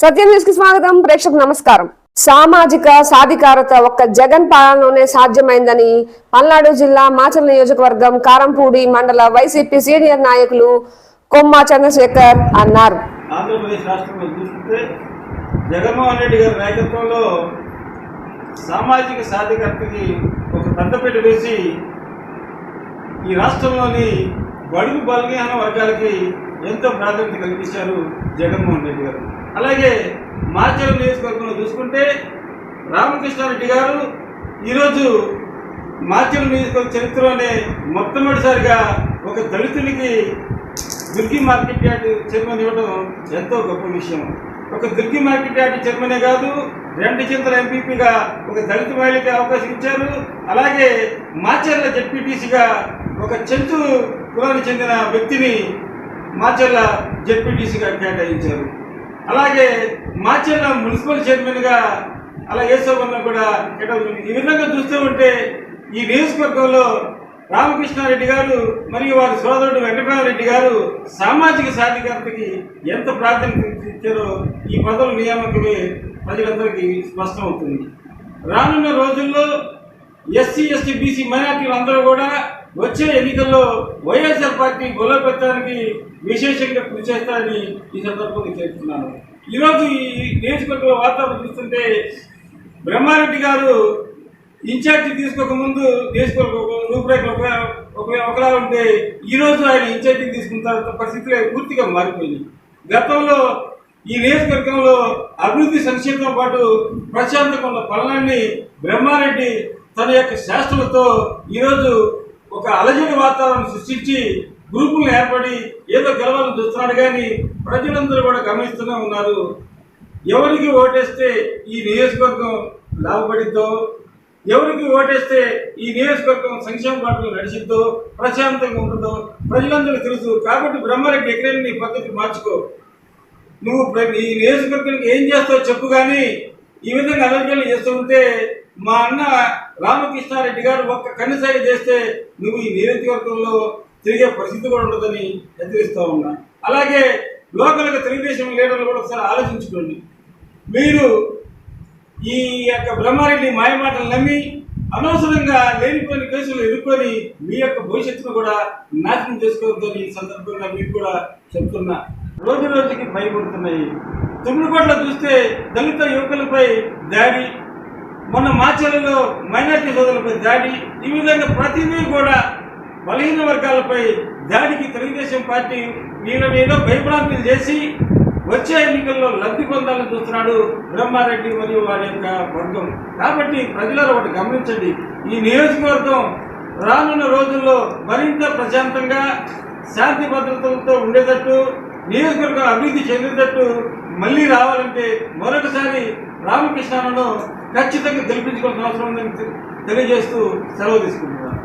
సత్యం న్యూస్కి స్వాగతం. ప్రేక్షకు నమస్కారం. సామాజిక సాధికారత ఒక్క జగన్ పాలనలోనే సాధ్యమైందని పల్నాడు జిల్లా మాచల్ నియోజకవర్గం కారంపూడి మండల వైసీపీ సీనియర్ నాయకులు కొమ్మ చంద్రశేఖర్ అన్నారు. ఆంధ్రప్రదేశ్ రాష్ట్రంలో చూసుకుంటే జగన్మోహన్ రెడ్డి గారి నాయకత్వంలో సామాజిక సాధికారతకి ఒక పెద్దపీట వేసి ఈ రాష్ట్రంలోని బడుగు బలహీన వర్గాలకి ఎంతో ప్రాధాన్యత కల్పించారు జగన్మోహన్ రెడ్డి గారు. అలాగే మార్చల నియోజకవర్గంలో చూసుకుంటే రామకృష్ణారెడ్డి గారు ఈరోజు మార్చల నియోజకవర్గ చరిత్రలోనే మొట్టమొదటిసారిగా ఒక దళితునికి దుర్గి మార్కెట్ యార్డ్ చైర్మన్ ఇవ్వడం ఎంతో గొప్ప విషయం. ఒక దుర్గి మార్కెట్ యార్డ్ చైర్మనే కాదు రెండు చింతల ఎంపీపీగా ఒక దళిత మహిళకి అవకాశం ఇచ్చారు. అలాగే మాచర్ల జెడ్పీటీసీగా ఒక చెంచు కులానికి చెందిన వ్యక్తిని మాచర్ల జెడ్పీటీసీగా కేటాయించారు. అలాగే మాచర్ల మున్సిపల్ చైర్మన్గా అలా ఏసోబన్న కూడా కేటాయించింది ఈ విధంగా చూస్తూ ఉంటే ఈ నియోజకవర్గంలో రామకృష్ణారెడ్డి గారు మరియు వారి సోదరుడు వెంకటరామరెడ్డి గారు సామాజిక సాధికారతకి ఎంత ప్రాధాన్యత ఇచ్చారో ఈ పదవుల నియామకమే ప్రజలందరికీ స్పష్టమవుతుంది. రానున్న రోజుల్లో ఎస్సీ ఎస్టీ బీసీ మైనార్టీలు అందరూ కూడా వచ్చే ఎన్నికల్లో వైఎస్ఆర్ పార్టీ బలోపేతానికి విశేషంగా కృషి చేస్తారని ఈ సందర్భంగా చెప్తున్నాను. ఈరోజు ఈ నియోజకవర్గంలో వాతావరణం చూస్తుంటే బ్రహ్మారెడ్డి గారు ఇన్ఛార్జి తీసుకోకముందు తీసుకోక రూపురేఖలు ఒక ఒకలా ఉంటే ఈరోజు ఆయన ఇన్ఛార్జి తీసుకున్న తర్వాత పరిస్థితులు పూర్తిగా మారిపోయింది గతంలో ఈ నియోజకవర్గంలో అభివృద్ధి సంక్షేమంతో పాటు ప్రశాంతంగా ఉన్న పనులన్నీ బ్రహ్మారెడ్డి తన యొక్క శాస్త్రులతో ఈరోజు ఒక అలజడి వాతావరణం సృష్టించి గ్రూపులను ఏర్పడి ఏదో గెలవాలని చూస్తున్నాడు కానీ ప్రజలందరూ కూడా గమనిస్తూనే ఉన్నారు. ఎవరికి ఓటేస్తే ఈ నియోజకవర్గం లాభపడిద్దో ఎవరికి ఓటేస్తే ఈ నియోజకవర్గం సంక్షేమ పాటలు నడిచిద్దో ప్రశాంతంగా ఉంటుందో ప్రజలందరూ తెలుసు. కాబట్టి బ్రహ్మారెడ్డి ఎక్కడైనా నీ పద్ధతి మార్చుకో. నువ్వు ఈ నియోజకవర్గానికి ఏం చేస్తావో చెప్పు కానీ ఈ విధంగా అలర్జీలు చేస్తూ ఉంటే మా అన్న రామకృష్ణారెడ్డి గారు ఒక్క కన్నుసాయి చేస్తే నువ్వు ఈ నియోజకవర్గంలో తిరిగే పరిస్థితి కూడా ఉండదని హెచ్చరిస్తూ ఉన్నా. అలాగే లోకల్గా తెలుగుదేశం లీడర్లు కూడా ఒకసారి ఆలోచించుకోండి. మీరు ఈ యొక్క బ్రహ్మారెడ్డి మాయమాటలు నమ్మి అనవసరంగా లేనిపోయిన కేసులు ఎదుర్కొని మీ యొక్క భవిష్యత్తును కూడా నాశనం చేసుకోవద్దని ఈ సందర్భంగా మీకు కూడా చెప్తున్నా. రోజు రోజుకి భయపడుతున్నాయి. తుమ్మిడికోట్ల చూస్తే దళిత యువకులపై దాడి మొన్న మాచర్లలో మైనార్టీ సోదరులపై దాడి. ఈ విధంగా ప్రతిదీ కూడా బలహీన వర్గాలపై దాడికి తెలుగుదేశం పార్టీ వీళ్ళ మీద భయభ్రాంతులు చేసి వచ్చే ఎన్నికల్లో లబ్ధి పొందాలని చూస్తున్నాడు బ్రహ్మారెడ్డి మరియు వారి యొక్క వర్గం. కాబట్టి ప్రజలను ఒకటి గమనించండి. ఈ నియోజకవర్గం రానున్న రోజుల్లో మరింత ప్రశాంతంగా శాంతి భద్రతలతో ఉండేటట్టు నియోజకవర్గం అభివృద్ధి చెందేటట్టు మళ్ళీ రావాలంటే మరొకసారి రామకృష్ణను ఖచ్చితంగా గెలిపించుకోవాల్సిన అవసరం ఉందని తెలియజేస్తూ సెలవు తీసుకుంటున్నాను.